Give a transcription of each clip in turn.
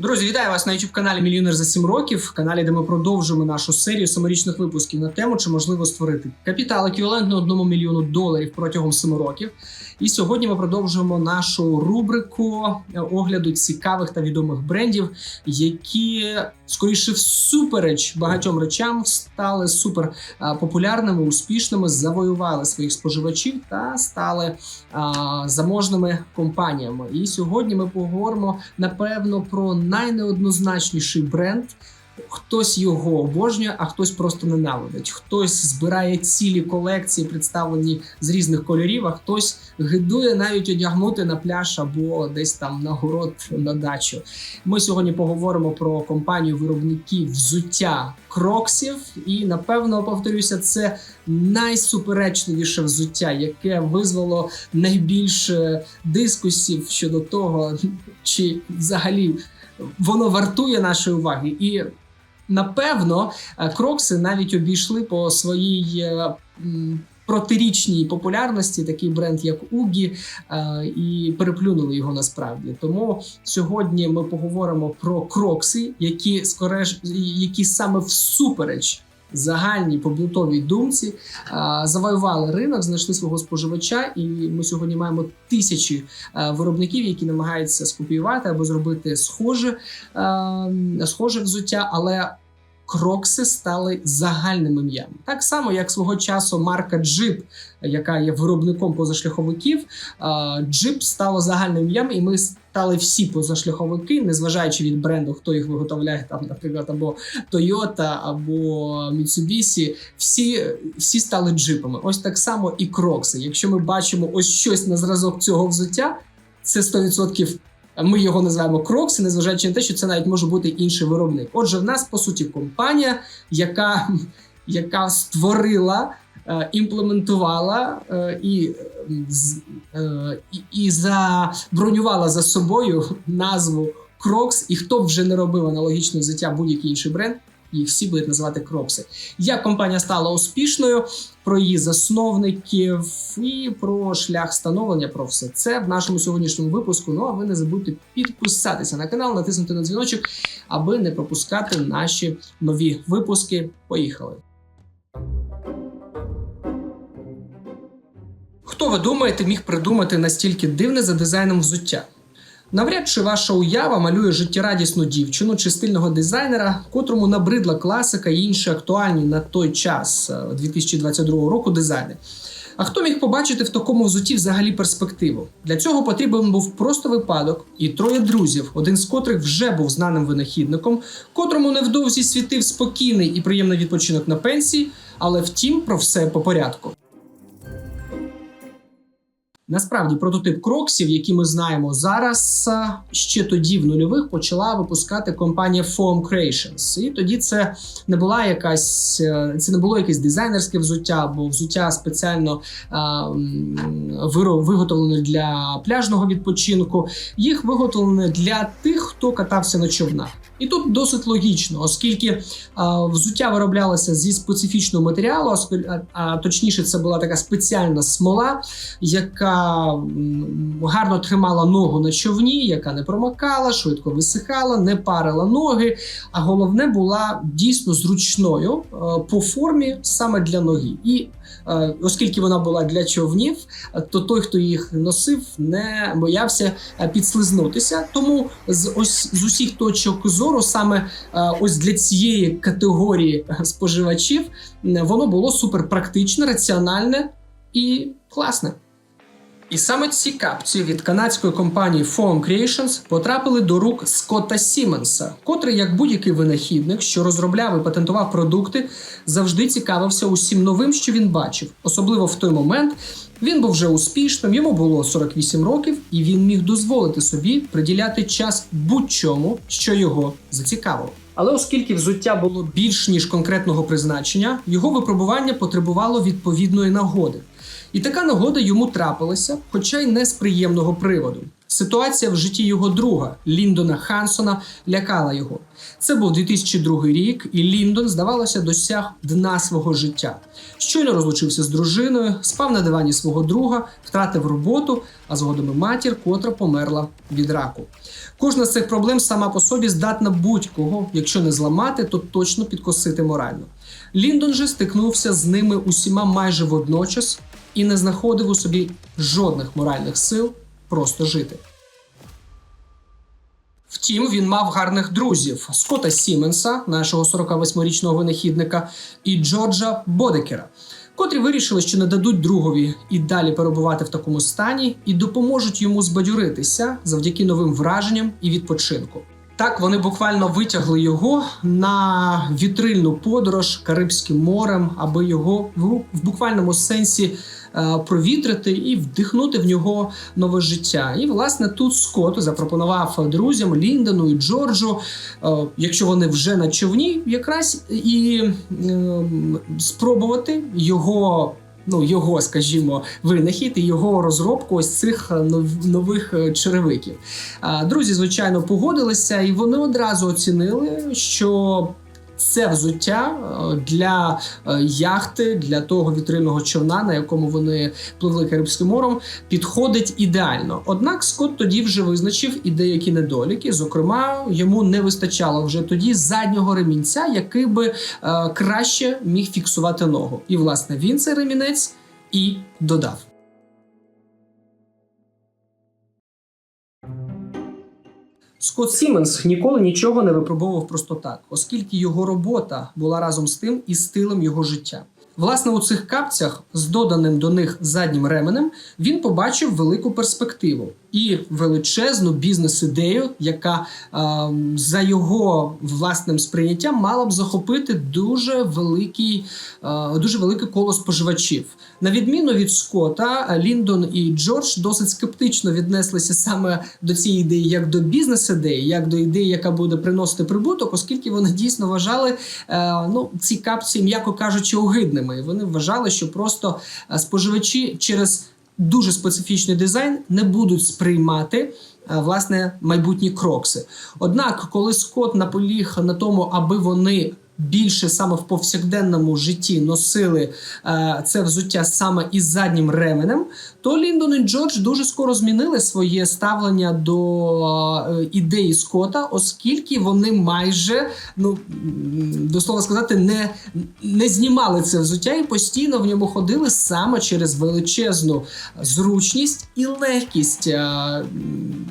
Друзі, вітаю вас на youtube каналі Мільйонер за 7 років. Каналі, де ми продовжуємо нашу серію саморічних випусків на тему, чи можливо створити капітал еквівалентний 1 мільйону доларів протягом 7 років. І сьогодні ми продовжуємо нашу рубрику огляду цікавих та відомих брендів, які скоріше всупереч багатьом речам стали супер популярними, успішними, завоювали своїх споживачів та стали а, заможними компаніями. І сьогодні ми поговоримо напевно про найнеоднозначніший бренд. Хтось його обожнює, а хтось просто ненавидить. Хтось збирає цілі колекції, представлені з різних кольорів, а хтось гидує навіть одягнути на пляж або десь там на город на дачу. Ми сьогодні поговоримо про компанію виробників взуття кроксів, і напевно повторюся, це найсуперечливіше взуття, яке визвало найбільше дискусів щодо того, чи взагалі воно вартує нашої уваги. І напевно е, крокси навіть обійшли по своїй. е, Протирічній популярності такий бренд, як Угі, е, і переплюнули його насправді. Тому сьогодні ми поговоримо про крокси, які скореш, які саме всупереч загальній побутовій думці завоювали ринок, знайшли свого споживача, і ми сьогодні маємо тисячі е, виробників, які намагаються скопіювати або зробити схоже, е, схоже взуття, але крокси стали загальним ім'ям. Так само, як свого часу марка Jeep, яка є виробником позашляховиків, е, Jeep стало загальним ім'ям, і ми стали всі позашляховики, незважаючи від бренду, хто їх виготовляє, там, наприклад, або Toyota, або Mitsubishi, всі, всі стали джипами. Ось так само і крокси. Якщо ми бачимо ось щось на зразок цього взуття, це 100% ми його називаємо крокси, незважаючи на те, що це навіть може бути інший виробник. Отже, в нас по суті компанія, яка, яка створила. Е, Імплементувала е, е, і, і забронювала за собою назву Crocs, і хто б вже не робив аналогічне взуття будь-який інший бренд, їх всі будуть називати крокси. Як компанія стала успішною, про її засновників і про шлях становлення, про все це в нашому сьогоднішньому випуску. Ну а ви не забудьте підписатися на канал, натиснути на дзвіночок, аби не пропускати наші нові випуски. Поїхали! Хто ви думаєте міг придумати настільки дивне за дизайном взуття? Навряд чи ваша уява малює життєрадісну дівчину чи стильного дизайнера, котрому набридла класика і інші актуальні на той час е, 2022 року дизайни. А хто міг побачити в такому взутті взагалі перспективу? Для цього потрібен був просто випадок і троє друзів, один з котрих вже був знаним винахідником, котрому невдовзі світив спокійний і приємний відпочинок на пенсії, але втім про все по порядку. Насправді, прототип кроксів, які ми знаємо зараз, ще тоді в нульових почала випускати компанія Foam Creations. І тоді це не була якась, е, це не було якесь дизайнерське взуття, або взуття спеціально виро- виготовлене для пляжного відпочинку. Їх виготовлене для тих, хто катався на човнах. І тут досить логічно, оскільки а, взуття вироблялося зі специфічного матеріалу, а, а точніше, це була така спеціальна смола, яка гарно тримала ногу на човні, яка не промокала, швидко висихала, не парила ноги. А головне була дійсно зручною е, по формі саме для ноги. І оскільки вона була для човнів, е, то той, хто їх носив, не боявся е, підслизнутися. Тому з ось з усіх точок зору, саме е, ось для цієї категорії е, споживачів, воно було супер практичне, раціональне і класне. І саме ці капці від канадської компанії Foam Creations потрапили до рук Скотта Сіменса, котрий, як будь-який винахідник, що розробляв і патентував продукти, завжди цікавився усім новим, що він бачив. Особливо в той момент він був вже успішним, йому було 48 років, і він міг дозволити собі приділяти час будь-чому, що його зацікавило. Але оскільки взуття було більш ніж конкретного призначення, його випробування потребувало відповідної нагоди. І така нагода йому трапилася, хоча й не з приємного приводу. Ситуація в житті його друга Ліндона Хансона лякала його. Це був 2002 рік, і Ліндон, здавалося, досяг дна свого життя. Щойно розлучився з дружиною, спав на дивані свого друга, втратив роботу, а згодом і матір, котра померла від раку. Кожна з цих проблем сама по собі здатна будь-кого, якщо не зламати, то точно підкосити морально. Ліндон же стикнувся з ними усіма майже водночас і не знаходив у собі жодних моральних сил просто жити. Втім, він мав гарних друзів: Скотта Сіменса, нашого 48-річного винахідника, і Джорджа Бодекера, котрі вирішили, що не дадуть другові і далі перебувати в такому стані, і допоможуть йому збадьоритися завдяки новим враженням і відпочинку. Так вони буквально витягли його на вітрильну подорож Карибським морем, аби його в буквальному сенсі провітрити і вдихнути в нього нове життя. І власне тут Скотт запропонував друзям Ліндону і Джорджу, е, якщо вони вже на човні, якраз і е, спробувати його. Ну, його, скажімо, винахід і його розробку ось цих е, нових е, черевиків. Друзі, звичайно, погодилися, і вони одразу оцінили, що це взуття е, для е, яхти, для того вітрильного човна, на якому вони пливли Карибським морем, підходить ідеально. Однак Скотт тоді вже визначив і деякі недоліки. Зокрема, йому не вистачало вже тоді заднього ремінця, який би е, краще міг фіксувати ногу. І власне він цей ремінець і додав. Скотт Сіменс ніколи нічого не випробовував просто так, оскільки його робота була разом з тим і стилем його життя. Власне, у цих капцях з доданим до них заднім ременем він побачив велику перспективу і величезну бізнес-ідею, яка е, за його власним сприйняттям мала б захопити дуже великий, е, дуже велике коло споживачів. На відміну від Скотта, Ліндон і Джордж досить скептично віднеслися саме до цієї ідеї, як до бізнес-ідеї, як до ідеї, яка буде приносити прибуток, оскільки вони дійсно вважали е, ну, ці капці, м'яко кажучи, огидними. Вони вважали, що просто е, споживачі через дуже специфічний дизайн не будуть сприймати. е, Власне, майбутні крокси. Однак, коли Скотт наполіг на тому, аби вони більше саме в повсякденному житті носили е, це взуття саме із заднім ременем, то Ліндон і Джордж дуже скоро змінили своє ставлення до е, ідеї Скотта, оскільки вони майже, ну до слова сказати, не, не знімали це взуття і постійно в ньому ходили саме через величезну зручність і легкість. е,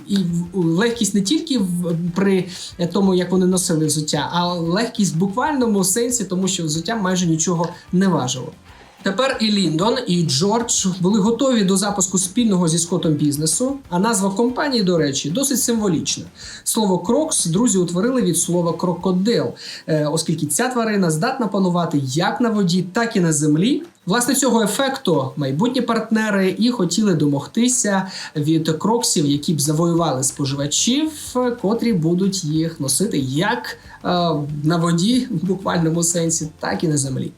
І легкість не тільки в, при тому, як вони носили взуття, а легкість в буквальному сенсі, тому що взуття майже нічого не важило. Тепер і Ліндон, і Джордж були готові до запуску спільного зі Скоттом бізнесу. А назва компанії, до речі, досить символічна. Слово крокс друзі утворили від слова крокодил, е, оскільки ця тварина здатна панувати як на воді, так і на землі. Власне, цього ефекту майбутні партнери і хотіли домогтися від кроксів, які б завоювали споживачів, котрі будуть їх носити як е, на воді в буквальному сенсі, так і на землі.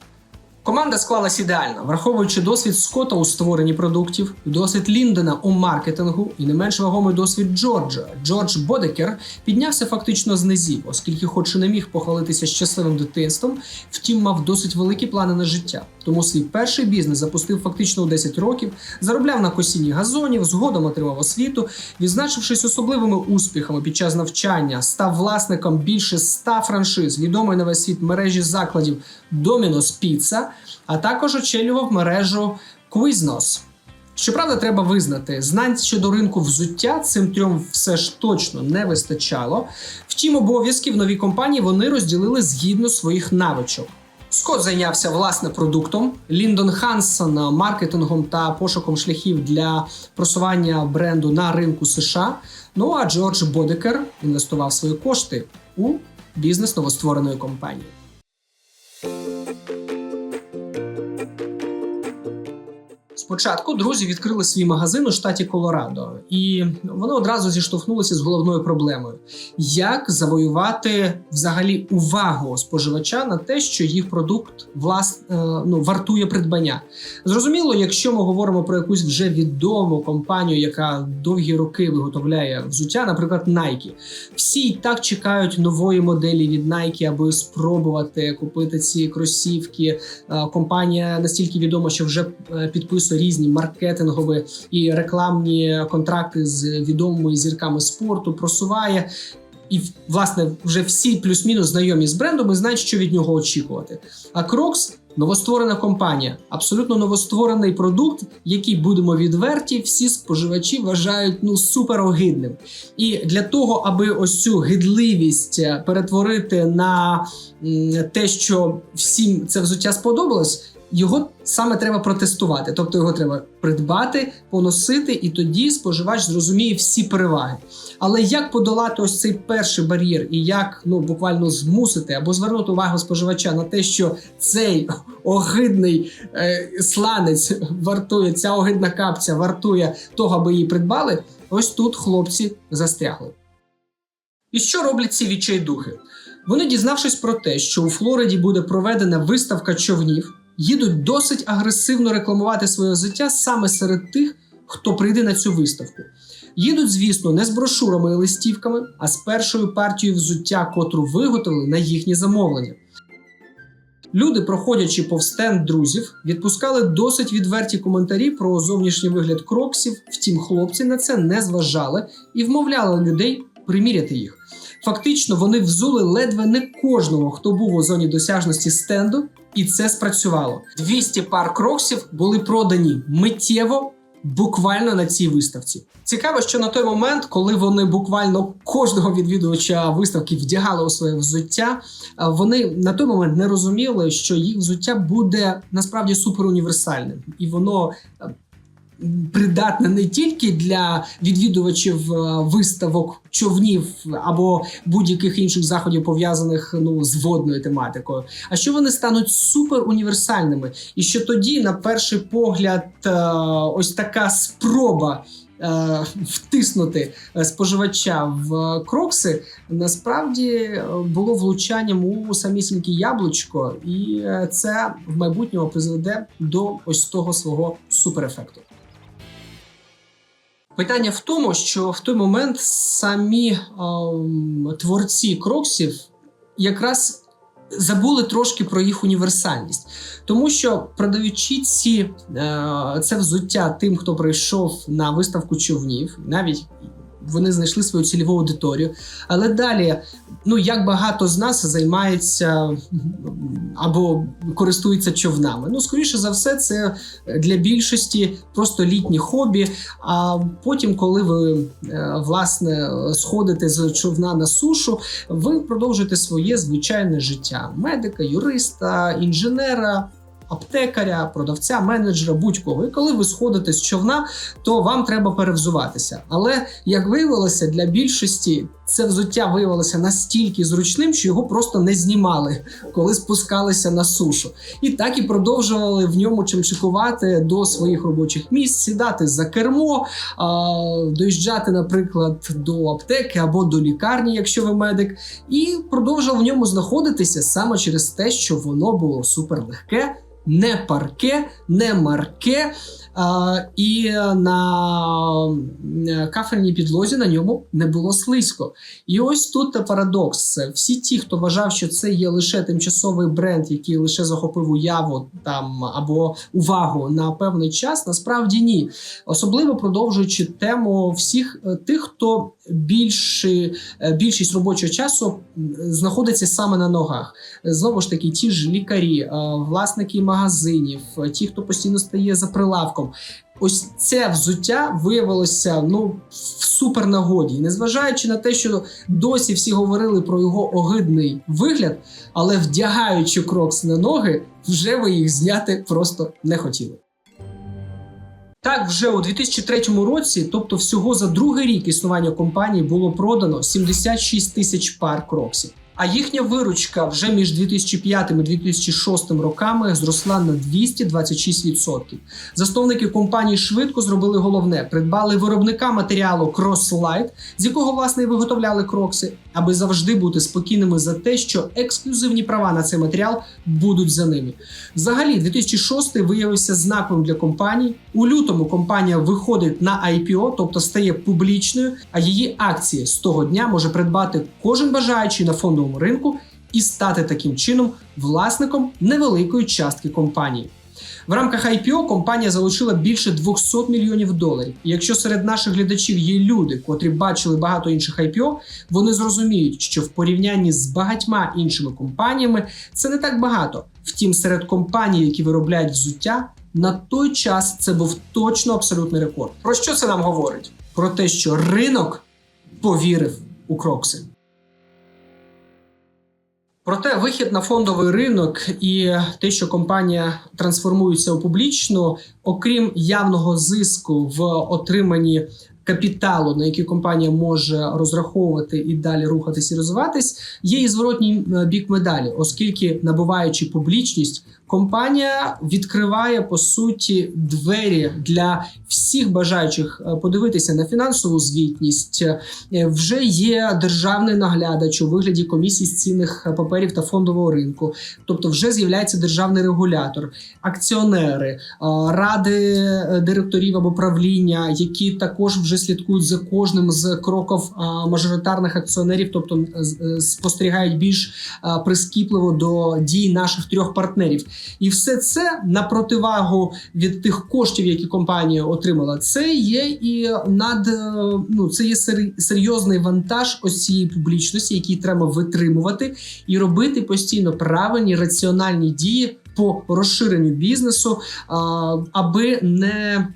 Команда склалась ідеально, враховуючи досвід Скотта у створенні продуктів, досвід Ліндена у маркетингу і не менш вагомий досвід Джорджа. Джордж Бодекер піднявся фактично з низів, оскільки, хоч і не міг похвалитися щасливим дитинством, втім мав досить великі плани на життя. Тому свій перший бізнес запустив фактично у 10 років, заробляв на косінні газонів, згодом отримав освіту, відзначившись особливими успіхами під час навчання, став власником більше 100 франшиз, відомої на весь світ мережі закладів Domino's Pizza, а також очолював мережу Quiznos. Щоправда, треба визнати, знань щодо ринку взуття цим трьом все ж точно не вистачало. Втім, обов'язки в новій компанії вони розділили згідно своїх навичок. Скотт зайнявся власне продуктом, Ліндон Хансон маркетингом та пошуком шляхів для просування бренду на ринку США. Ну а Джордж Бодекер інвестував свої кошти у бізнес новоствореної компанії. Спочатку друзі відкрили свій магазин у штаті Колорадо, і вони одразу зіштовхнулися з головною проблемою: як завоювати взагалі увагу споживача на те, що їх продукт влас, е, ну, вартує придбання. Зрозуміло, якщо ми говоримо про якусь вже відому компанію, яка довгі роки виготовляє взуття, наприклад, Nike, всі і так чекають нової моделі від Nike, аби спробувати купити ці кросівки. Е, Компанія настільки відома, що вже е, підписує різні маркетингові і рекламні контракти з відомими зірками спорту, просуває. І власне вже всі плюс-мінус знайомі з брендом і знають, що від нього очікувати. А Crocs – новостворена компанія, абсолютно новостворений продукт, який будемо відверті, всі споживачі вважають ну супер огидним. І для того, аби ось цю гидливість е, перетворити на те, що всім це взуття сподобалось. Його саме треба протестувати, тобто його треба придбати, поносити, і тоді споживач зрозуміє всі переваги. Але як подолати ось цей перший бар'єр, і як ну буквально змусити або звернути увагу споживача на те, що цей огидний е, сланець вартує, ця огидна капця вартує того, аби її придбали. Ось тут хлопці застрягли. І що роблять ці відчайдухи? Вони, дізнавшись про те, що у Флориді буде проведена виставка човнів, їдуть досить агресивно рекламувати своє життя саме серед тих, хто прийде на цю виставку. Їдуть, звісно, не з брошурами і листівками, а з першою партією взуття, котру виготовили на їхнє замовлення. Люди, проходячи повз стенд друзів, відпускали досить відверті коментарі про зовнішній вигляд кроксів. Втім, хлопці на це не зважали і вмовляли людей приміряти їх. Фактично, вони взули ледве не кожного, хто був у зоні досяжності стенду, і це спрацювало. 200 пар кроксів були продані миттєво. Буквально на цій виставці цікаво, що на той момент, коли вони буквально кожного відвідувача виставки вдягали у своє взуття, вони на той момент не розуміли, що їх взуття буде насправді суперуніверсальним, і воно придатне не тільки для відвідувачів е, виставок човнів або будь-яких інших заходів пов'язаних ну з водною тематикою, а що вони стануть суперуніверсальними, і що тоді, на перший погляд, е, ось така спроба. е, Втиснути споживача в крокси насправді було влучанням у самісіньке яблучко, і це в майбутньому призведе до ось того свого суперефекту. Питання в тому, що в той момент самі ем, творці кроксів якраз забули трошки про їх універсальність, тому що продаючи ці е, це взуття тим, хто прийшов на виставку човнів, навіть вони знайшли свою цільову аудиторію. Але далі, ну як багато з нас займається або користується човнами. Ну, скоріше за все, це для більшості просто літні хобі. А потім, коли ви е, власне сходите з човна на сушу, ви продовжуєте своє звичайне життя медика, юриста, інженера. Аптекаря, продавця, менеджера, будь-кого. І коли ви сходите з човна, то вам треба перевзуватися. Але як виявилося, для більшості це взуття виявилося настільки зручним, що його просто не знімали, коли спускалися на сушу. І так і продовжували в ньому чимчикувати до своїх робочих місць, сідати за кермо, доїжджати, наприклад, до аптеки або до лікарні, якщо ви медик, і продовжував в ньому знаходитися саме через те, що воно було суперлегке, не парке, не марке. І на кафельній підлозі на ньому не було слизько. І ось тут парадокс. Всі ті, хто вважав, що це є лише тимчасовий бренд, який лише захопив уяву там або увагу на певний час, насправді ні. Особливо продовжуючи тему всіх е, тих, хто більше, е, більшість робочого часу знаходиться саме на ногах. Знову ж таки, ті ж лікарі, е, власники магазинів, е, ті, хто постійно стає за прилавком. Ось це взуття виявилося ну в супернагоді, незважаючи на те, що досі всі говорили про його огидний вигляд, але вдягаючи крокс на ноги, вже ви їх зняти просто не хотіли. Так, вже у 2003 році, тобто всього за другий рік існування компанії, було продано 76 тисяч пар кроксів. А їхня виручка вже між 2005 і 2006 роками зросла на 226%. Засновники компанії швидко зробили головне: придбали виробника матеріалу Crosslight, з якого власне і виготовляли крокси, аби завжди бути спокійними за те, що ексклюзивні права на цей матеріал будуть за ними. Взагалі, 2006 виявився знаковим для компанії. У лютому компанія виходить на IPO, тобто стає публічною, а її акції з того дня може придбати кожен бажаючий на фондовому ринку і стати таким чином власником невеликої частки компанії. В рамках IPO компанія залучила більше 200 мільйонів доларів. І якщо серед наших глядачів є люди, котрі бачили багато інших IPO, вони зрозуміють, що в порівнянні з багатьма іншими компаніями це не так багато. Втім, серед компаній, які виробляють взуття, на той час це був точно абсолютний рекорд. Про що це нам говорить? Про те, що ринок повірив у крокси. Проте вихід на фондовий ринок і те, що компанія трансформується у публічну, окрім явного зиску в отриманні капіталу, на який компанія може розраховувати і далі рухатись і розвиватись, є і зворотній е, бік медалі, оскільки набуваючи публічність, компанія відкриває по суті двері для всіх бажаючих е, подивитися на фінансову звітність. Е, Вже є державний наглядач у вигляді комісії з цінних паперів та фондового ринку, тобто вже з'являється державний регулятор, акціонери, е, ради е, директорів або правління, які також вже слідкують за кожним з кроків е, мажоритарних акціонерів, тобто е, е, спостерігають більш е, прискіпливо до дій наших трьох партнерів. І все це на противагу від тих коштів, які компанія отримала, це є і над е, ну це є серйозний вантаж ось цієї публічності, який треба витримувати і робити постійно правильні раціональні дії по розширенню бізнесу, аби не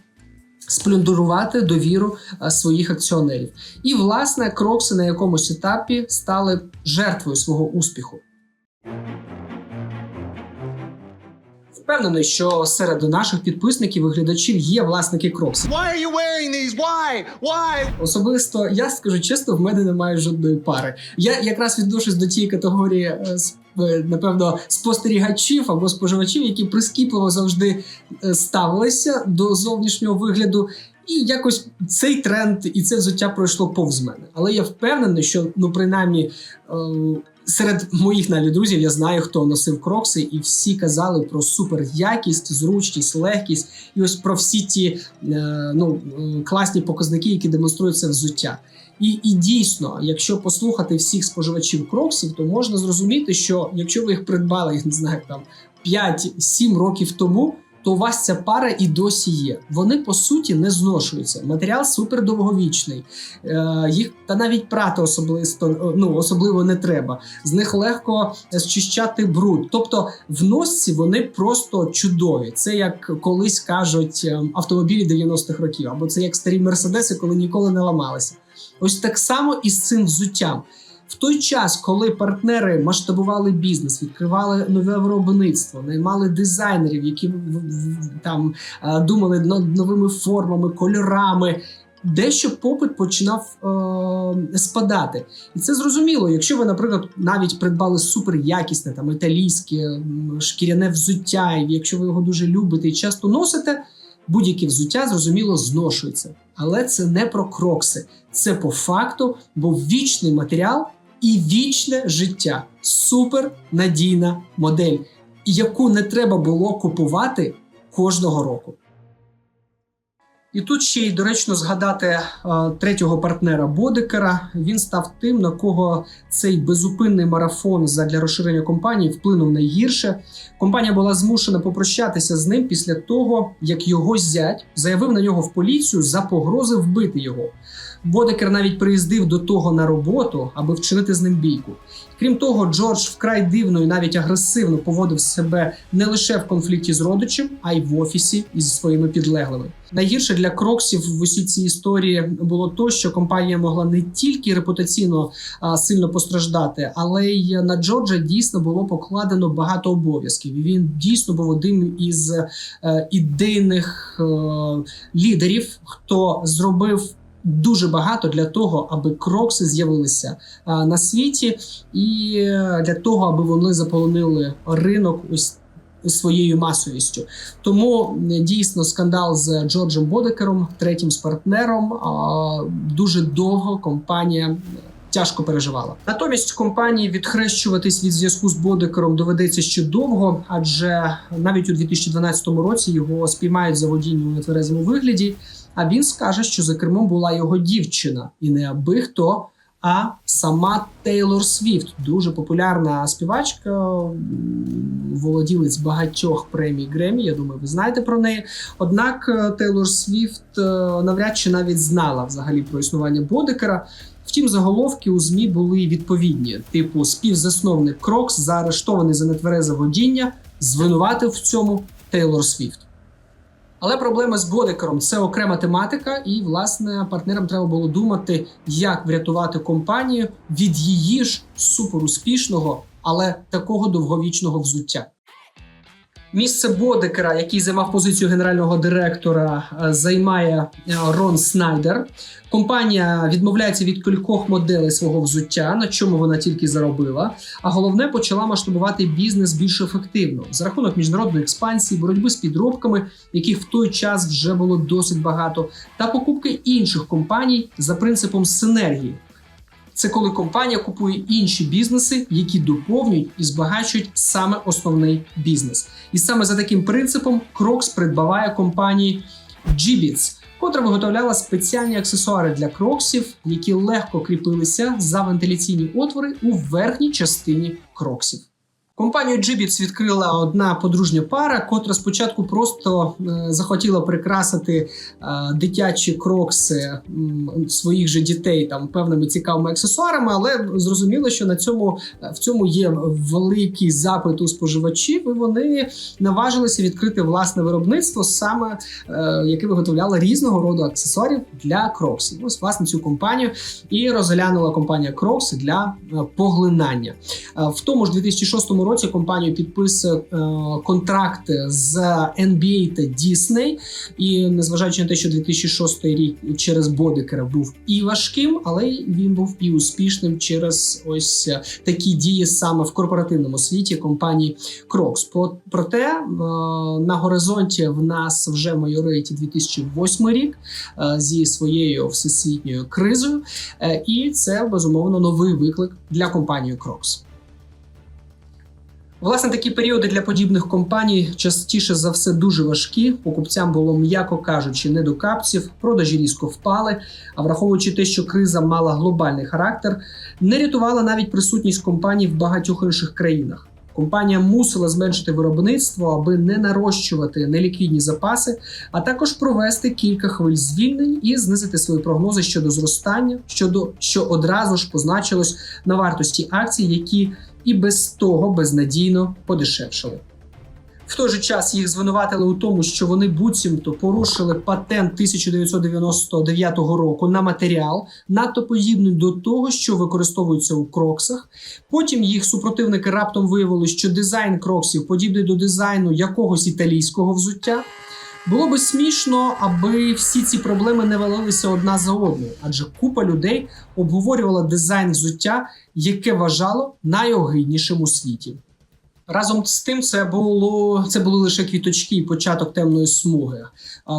сплюндурувати довіру а, своїх акціонерів. І власне крокси на якомусь етапі стали жертвою свого успіху. Впевнений, що серед наших підписників і глядачів є власники кроксів. Why are you wearing these? Why? Why? Особисто я скажу чесно, в мене немає жодної пари. Я якраз відношусь до тієї категорії, е, е, напевно, спостерігачів або споживачів, які прискіпливо завжди е, ставилися до зовнішнього вигляду. І якось цей тренд і це взуття пройшло повз мене. Але я впевнений, що ну принаймні. Серед моїх навіть друзів я знаю, хто носив крокси, і всі казали про супер якість, зручність, легкість, і ось про всі ті е, ну, е, класні показники, які демонструють це взуття. І, і дійсно, якщо послухати всіх споживачів кроксів, то можна зрозуміти, що якщо ви їх придбали, їх не знаю, там 5-7 років тому, то у вас ця пара і досі є. Вони по суті не зношуються. Матеріал супер довговічний. Е, їх та навіть прати особисто ну, особливо не треба. З них легко зчищати бруд. Тобто в носці вони просто чудові. Це як колись кажуть ем, автомобілі 90-х років, або це як старі мерседеси, коли ніколи не ламалися. Ось так само і з цим взуттям. В той час, коли партнери масштабували бізнес, відкривали нове виробництво, наймали дизайнерів, які там е, думали над новими формами, кольорами. Дещо попит починав е, спадати, і це зрозуміло. Якщо ви, наприклад, навіть придбали супер якісне там італійське шкіряне взуття, і якщо ви його дуже любите і часто носите, будь-яке взуття зрозуміло зношується. Але це не про крокси, це по факту був вічний матеріал і вічне життя. Супер надійна модель, яку не треба було купувати кожного року. І тут ще й доречно згадати е, третього партнера Бодикера. Він став тим, на кого цей безупинний марафон задля розширення компанії вплинув найгірше. Компанія була змушена попрощатися з ним після того, як його зять заявив на нього в поліцію за погрози вбити його. Бодекер навіть приїздив до того на роботу, аби вчинити з ним бійку. Крім того, Джордж вкрай дивно і навіть агресивно поводив себе не лише в конфлікті з родичем, а й в офісі із своїми підлеглими. Найгірше для кроксів в усій цій історії було то, що компанія могла не тільки репутаційно а, сильно постраждати, але й на Джорджа дійсно було покладено багато обов'язків. Він дійсно був одним із е, ідейних е, лідерів, хто зробив дуже багато для того, аби крокси з'явилися на світі, і е, для того, аби вони заполонили ринок ось своєю масовістю. Тому е, дійсно скандал з Джорджем Бодекером, третім з партнером, дуже довго компанія. Тяжко переживала. Натомість компанії відхрещуватись від зв'язку з Бодекером доведеться ще довго, адже навіть у 2012 році його спіймають за водіння у нетверезому вигляді. А він скаже, що за кермом була його дівчина, і не аби хто, а сама Тейлор Свіфт, дуже популярна співачка, володілець багатьох премій Гремі. Я думаю, ви знаєте про неї. Однак е, Тейлор Свіфт е, навряд чи навіть знала взагалі про існування Бодекера. Втім, заголовки у ЗМІ були відповідні: типу, співзасновник Крокс заарештований за нетверезе водіння, звинуватив в цьому Тейлор Свіфт. Але проблема з Бодекером це окрема тематика, і власне партнерам треба було думати, як врятувати компанію від її ж суперуспішного, але такого довговічного взуття. Місце Бодекера, який займав позицію генерального директора, е, займає е, Рон Снайдер. Компанія відмовляється від кількох моделей свого взуття, на чому вона тільки заробила. А головне почала масштабувати бізнес більш ефективно за рахунок міжнародної експансії, боротьби з підробками, яких в той час вже було досить багато, та покупки інших компаній за принципом синергії. Це коли компанія купує інші бізнеси, які доповнюють і збагачують саме основний бізнес. І саме за таким принципом Crocs придбаває компанії Jibbitz, котра виготовляла спеціальні аксесуари для кроксів, які легко кріпилися за вентиляційні отвори у верхній частині кроксів. Компанію Jibbitz відкрила одна подружня пара, котра спочатку просто е, захотіла прикрасити е, дитячі крокси своїх же дітей там певними цікавими аксесуарами, але зрозуміло, що на цьому е, в цьому є великий запит у споживачів, і вони наважилися відкрити власне виробництво, саме яке виготовляло різного роду аксесуарів для кроксів. Ось власне цю компанію і розглянула компанія Crocs для поглинання. В тому ж 2006 році компанія підписує е, контракти з NBA та Disney. І незважаючи на те, що 2006 рік через Бодикера був і важким, але він був і успішним через ось е, такі дії саме в корпоративному світі компанії. По- Проте е, на горизонті в нас вже майорить 2008 рік зі своєю всесвітньою кризою, і це безумовно новий виклик для компанії Crocs. Власне, такі періоди для подібних компаній частіше за все дуже важкі. Покупцям було, м'яко кажучи, не до капців, продажі різко впали. А враховуючи те, що криза мала глобальний характер, не рятувала навіть присутність компаній в багатьох інших країнах. Компанія мусила зменшити виробництво, аби не нарощувати неліквідні запаси, а також провести кілька хвиль звільнень і знизити свої прогнози щодо зростання, щодо що одразу ж позначилось на вартості акцій, які і без того безнадійно подешевшали. В той же час їх звинуватили у тому, що вони буцімто порушили патент 1999 року на матеріал, надто подібний до того, що використовується у кроксах. Потім їх супротивники раптом виявили, що дизайн кроксів подібний до дизайну якогось італійського взуття. Було би смішно, аби всі ці проблеми не валилися одна за одною, адже купа людей обговорювала дизайн взуття, яке вважало найогиднішим у світі. Разом з тим, це було це були лише квіточки і початок темної смуги.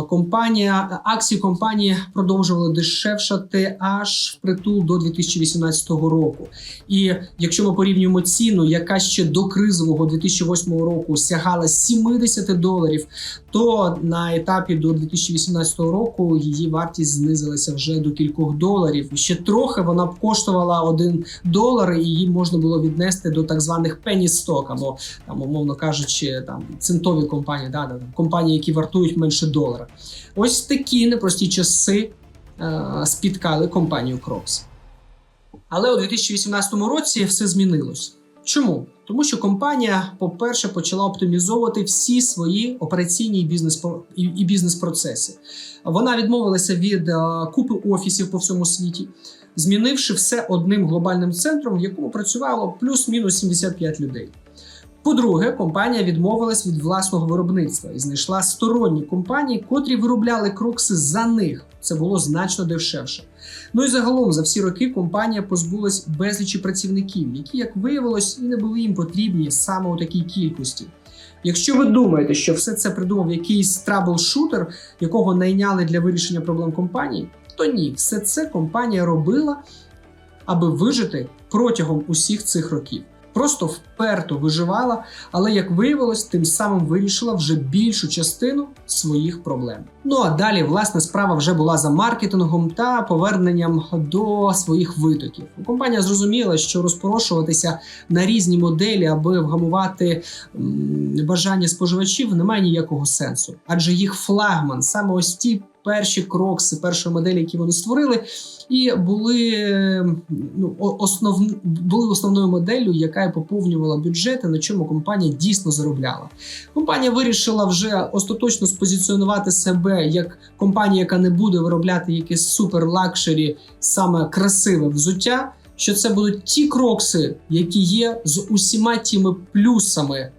Компанія акції компанії продовжували дешевшати аж впритул до 2018 року. І якщо ми порівнюємо ціну, яка ще до кризового 2008 року сягала 70 доларів, то на етапі до 2018 року її вартість знизилася вже до кількох доларів. Ще трохи вона б коштувала 1 долар, і її можна було віднести до так званих penny stock, там, умовно кажучи, там центові компанії, да, там, компанії, які вартують менше долара. Ось такі непрості часи е, спіткали компанію Crocs. Але у 2018 році все змінилось. Чому? Тому що компанія, по-перше, почала оптимізовувати всі свої операційні і бізнес-процеси. Вона відмовилася від е, купи офісів по всьому світі, змінивши все одним глобальним центром, в якому працювало плюс-мінус 75 людей. По-друге, компанія відмовилась від власного виробництва і знайшла сторонні компанії, котрі виробляли крокси за них. Це було значно дешевше. Ну і загалом за всі роки компанія позбулась безлічі працівників, які, як виявилось, і не були їм потрібні саме у такій кількості. Якщо ви думаєте, що все це придумав якийсь трабл-шутер, якого найняли для вирішення проблем компанії, то ні, все це компанія робила, аби вижити протягом усіх цих років. Просто вперто виживала, але як виявилось, тим самим вирішила вже більшу частину своїх проблем. Ну а далі, власне, справа вже була за маркетингом та поверненням до своїх витоків. Компанія зрозуміла, що розпорошуватися на різні моделі, аби вгамувати бажання споживачів, немає ніякого сенсу, адже їх флагман, саме ось ті перші крокси, першої моделі, які вони створили, і були е, ну, основ... були основною моделлю, яка поповнювала бюджети, на чому компанія дійсно заробляла. Компанія вирішила вже остаточно спозиціонувати себе як компанія, яка не буде виробляти якесь супер лакшері, саме красиве взуття. Що це будуть ті крокси, які є з усіма тими плюсами, е,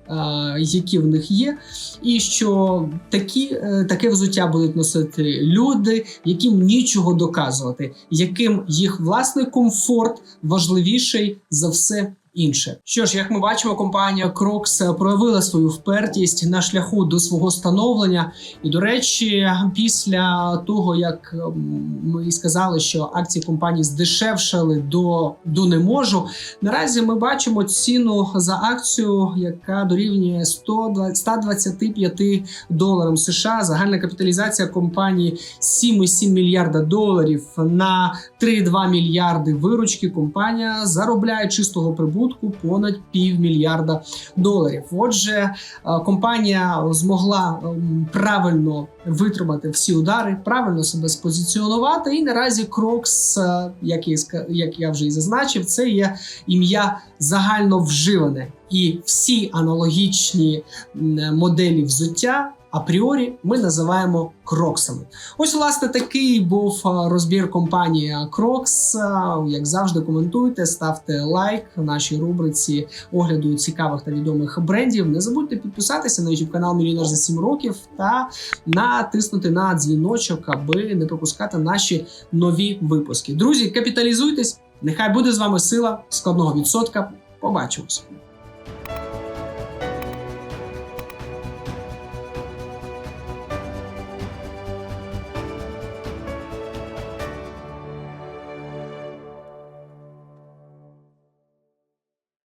які в них є, і що такі, е, таке взуття будуть носити люди, яким нічого доказувати, яким їх власний комфорт важливіший за все. Інше, що ж, як ми бачимо, компанія Crocs проявила свою впертість на шляху до свого становлення. І до речі, після того як ем, ми сказали, що акції компанії здешевшали до, до не можу. Наразі ми бачимо ціну за акцію, яка дорівнює 120 125 доларам США. Загальна капіталізація компанії 7,7 мільярда доларів на 3,2 мільярди виручки. Компанія заробляє чистого прибутку понад півмільярда доларів. Отже, е, компанія змогла ем, правильно витримати всі удари, правильно себе спозиціонувати. І наразі Crocs, е, як я вже і зазначив, це є ім'я загально вживане. І всі аналогічні моделі взуття апріорі ми називаємо кроксами. Ось, власне, такий був розбір компанії Crocs. Як завжди, коментуйте, ставте лайк нашій рубриці огляду цікавих та відомих брендів. Не забудьте підписатися на YouTube канал Мільйонер за 7 років та натиснути на дзвіночок, аби не пропускати наші нові випуски. Друзі, капіталізуйтесь! Нехай буде з вами сила складного відсотка. Побачимось!